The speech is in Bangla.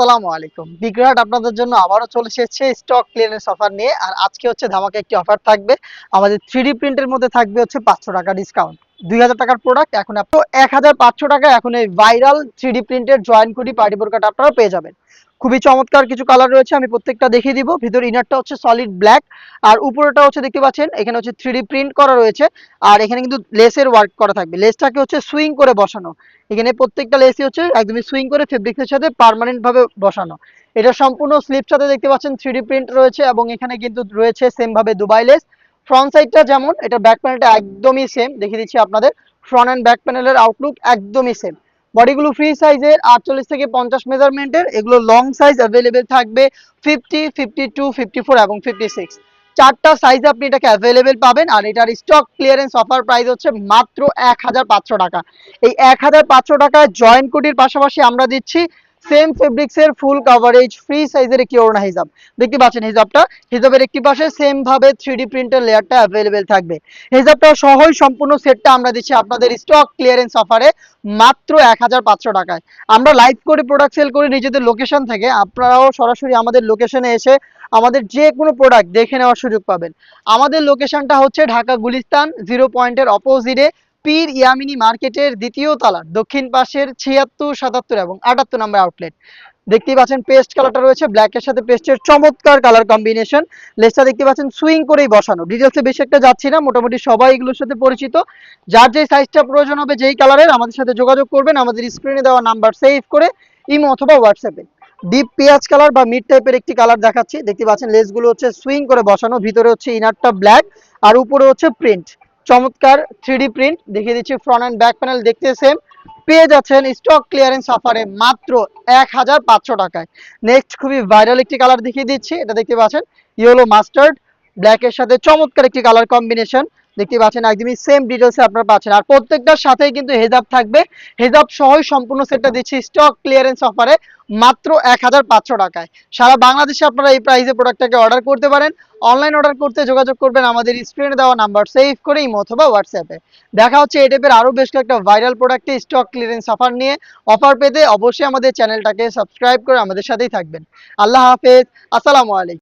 আসসালামু আলাইকুম। বিগ্রাট আপনাদের জন্য আবারও চলে এসেছে স্টক ক্লিয়ারেন্স অফার নিয়ে, আর আজকে হচ্ছে ধামাকে একটি অফার থাকবে। আমাদের থ্রি প্রিন্টের মধ্যে থাকবে হচ্ছে পাঁচশো টাকা ডিসকাউন্ট দুই হাজার টাকার প্রোডাক্ট এখন তো এক হাজার পাঁচশো টাকা এখন এই ভাইরাল থ্রি প্রিন্টের জয়েন কুটি পার্টি বোরকাটা আপনারা পেয়ে যাবেন। খুবই চমৎকার কিছু কালার রয়েছে, আমি প্রত্যেকটা দেখিয়ে দিব। ভিতর ইনারটা হচ্ছে সলিড ব্ল্যাক আর উপরেটা হচ্ছে দেখতে পাচ্ছেন, এখানে হচ্ছে থ্রি প্রিন্ট করা রয়েছে, আর এখানে কিন্তু লেসের ওয়ার্ক করা থাকবে। লেসটাকে হচ্ছে সুইং করে বসানো। এখানে প্রত্যেকটা লেসই হচ্ছে একদমই সুইং করে ফেব্রিক্সের সাথে পার্মানেন্ট ভাবে বসানো। এটা সম্পূর্ণ স্লিপ সাথে দেখতে পাচ্ছেন থ্রি প্রিন্ট রয়েছে, এবং এখানে কিন্তু রয়েছে সেম ভাবে দুবাই লেস ফ্রন্ট সাইডটা যেমন, এটা ব্যাক প্যানেলটা একদমই সেম দেখিয়ে দিচ্ছি আপনাদের। ফ্রন্ট অ্যান্ড ব্যাক প্যানেলের আউটলুক একদমই সেম বডিগুলো ফ্রি সাইজের আটচল্লিশ থেকে পঞ্চাশ মেজারমেন্টের এগুলো লং সাইজ অ্যাভেলেবেল থাকবে fifty fifty two fifty four এবং ফিফটি সিক্স চারটা সাইজ আপনি এটাকে অ্যাভেলেবেল পাবেন আর এটার স্টক ক্লিয়ারেন্স অফার প্রাইস হচ্ছে মাত্র এক হাজার পাঁচশো টাকা। এই এক হাজার পাঁচশো টাকায় জয়েন্ট কোটির পাশাপাশি আমরা দিচ্ছি সেম ফেব্রিক্স এর ফুল কভারেজ ফ্রি সাইজের একটি ওড়না হিজাব। দেখতে পাচ্ছেন হিজাবটা? হিজাবের একটি পাশে সেম ভাবে থ্রি প্রিন্টের লেয়ারটা অ্যাভেলেবেল থাকবে। হিজাবটা সহই সম্পূর্ণ সেটটা আমরা দিচ্ছি আপনাদের স্টক ক্লিয়ারেন্স অফারে মাত্র এক হাজার পাঁচশো টাকায়। আমরা লাইভ করে প্রোডাক্ট সেল করি নিজেদের লোকেশন থেকে। আপনারাও সরাসরি আমাদের লোকেশনে এসে আমাদের যে কোনো প্রোডাক্ট দেখে নেওয়ার সুযোগ পাবেন। আমাদের লোকেশনটা হচ্ছে ঢাকা গুলিস্তান জিরো পয়েন্টের অপোজিটে পীর ইয়ামিনী মার্কেটের দ্বিতীয় তালার দক্ষিণ পাশের ছিয়াত্তর, সাতাত্তর এবং আটাত্তর নম্বর আউটলেট দেখতেই পাচ্ছেন পেস্ট কালারটা রয়েছে ব্ল্যাকের সাথে পেস্টের চমৎকার কালার কম্বিনেশন লেসটা দেখতে পাচ্ছেন সুইং করেই বসানো। ডিটেলসে বেশি একটা যাচ্ছি না, মোটামুটি সবাই এগুলোর সাথে পরিচিত। যার যে সাইজটা প্রয়োজন হবে যেই কালারের আমাদের সাথে যোগাযোগ করবেন। আমাদের স্ক্রিনে দেওয়া নাম্বার সেভ করে ইমো অথবা হোয়াটসঅ্যাপে ডিপ পেঁয়াজ কালার বা মিড টাইপের একটি কালার দেখাচ্ছি। দেখতে পাচ্ছেন লেসগুলো হচ্ছে সুইং করে বসানো, ভিতরে হচ্ছে ইনারটা ব্ল্যাক আর উপরে হচ্ছে প্রিন্ট চমৎকার থ্রিডি প্রিন্ট। দেখিয়ে দিচ্ছি ফ্রন্ট অ্যান্ড ব্যাক প্যানেল দেখতে সেম পেয়ে যাচ্ছেন স্টক ক্লিয়ারেন্স অফারে মাত্র এক হাজার পাঁচশো টাকায়। নেক্সট খুবই ভাইরাল একটি কালার দেখিয়ে দিচ্ছি। এটা দেখতে পাচ্ছেন ইয়েলো মাস্টার্ড ব্ল্যাকের সাথে চমৎকার একটি কালার কম্বিনেশন দেখতে পাচ্ছেন, একদমই সেম ডিটেলসে আপনারা পাচ্ছেন। আর প্রত্যেকটার সাথেই কিন্তু হেজাব থাকবে। হেজাব সহই সম্পূর্ণ সেটটা দিচ্ছি স্টক ক্লিয়ারেন্স অফারে মাত্র এক হাজার পাঁচশো টাকায়। সারা বাংলাদেশে আপনারা এই প্রাইসে প্রোডাক্টটাকে অর্ডার করতে পারেন। অনলাইন অর্ডার করতে যোগাযোগ করবেন আমাদের স্ক্রিনে দেওয়া নাম্বার সেভ করে ইমো অথবা হোয়াটসঅ্যাপে দেখা হচ্ছে এই টাইপের আরও বেশ কয়েকটা ভাইরাল প্রোডাক্টে স্টক ক্লিয়ারেন্স অফার নিয়ে। অফার পেতে অবশ্যই আমাদের চ্যানেলটাকে সাবস্ক্রাইব করে আমাদের সাথেই থাকবেন। আল্লাহ হাফেজ, আসসালামু আলাইকুম।